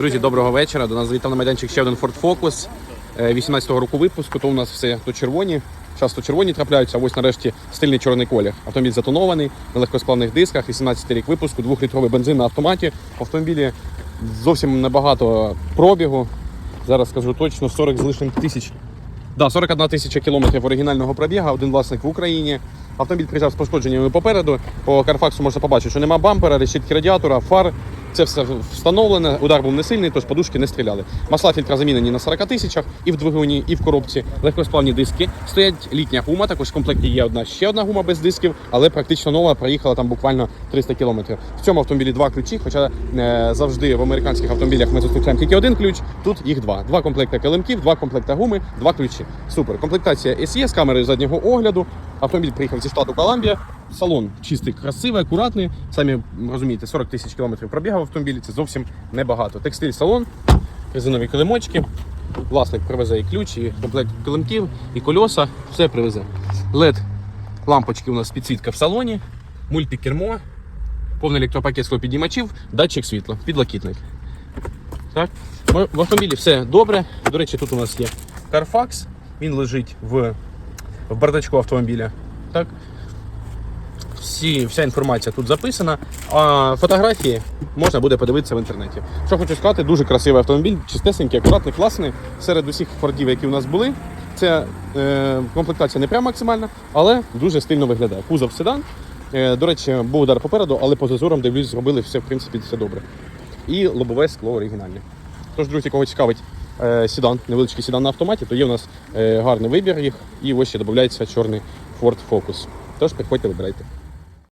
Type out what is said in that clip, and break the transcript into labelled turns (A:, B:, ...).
A: Друзі, доброго вечора. До нас завітав на майданчик ще один Ford Focus е, 18-го року випуску. То у нас все тут червоні. Часто червоні трапляються, а ось нарешті стильний чорний колір. Автомобіль затонований на легкосплавних дисках, 18-й рік випуску, двохлітровий бензин на автоматі. В автомобілі зовсім небагато пробігу. Зараз скажу точно 40 з лишнім тисяч. Да, 41 тисяча кілометрів оригінального пробіга, один власник в Україні. Автомобіль приїжджав з пошкодженнями попереду. По Карфаксу можна побачити, що нема бампера, решітки радіатора, фар. Це все встановлене. Удар був не сильний, тож подушки не стріляли. Масла фільтра замінені на 40 тисячах і в двигуні, і в коробці. Легкосплавні диски. Стоять літня гума. Також в комплекті є одна ще одна гума без дисків, але практично нова проїхала там буквально 300 кілометрів. В цьому автомобілі два ключі. Хоча е, завжди в американських автомобілях ми зустрічаємо тільки один ключ. Тут їх два. Два комплекти килимків, два комплекти гуми, два ключі. Супер. Комплектація SE з камерою заднього огляду. Автомобіль приїхав зі штату Колумбія. Салон чистий, красивий, акуратний. Самі розумієте, 40 тисяч кілометрів пробігав автомобілі. Це зовсім небагато. Текстиль салон, резинові килимочки. Власник привезе і ключ, і комплект килимків, і кольоса. Все привезе. LED лампочки у нас підсвітка в салоні, мультикермо, повний електропакет склопідіймачів, датчик світла, підлокітник. Так. В автомобілі все добре. До речі, тут у нас є Carfax. Він лежить в, в бардачку автомобіля. Так. Всі, вся інформація тут записана, а фотографії можна буде подивитися в інтернеті. Що хочу сказати, дуже красивий автомобіль, чистесенький, акуратний, класний. Серед усіх фордів, які у нас були, це е, комплектація не прям максимальна, але дуже стильно виглядає. Кузов седан. Е, до речі, був удар попереду, але по зазорам дивлюсь, зробили все в принципі все добре. І лобове скло оригінальне. Тож, друзі, кого цікавить е, сідан, невеличкий сідан на автоматі, то є у нас е, гарний вибір їх. І ось ще додається чорний Ford Focus. Тож приходьте, вибирайте.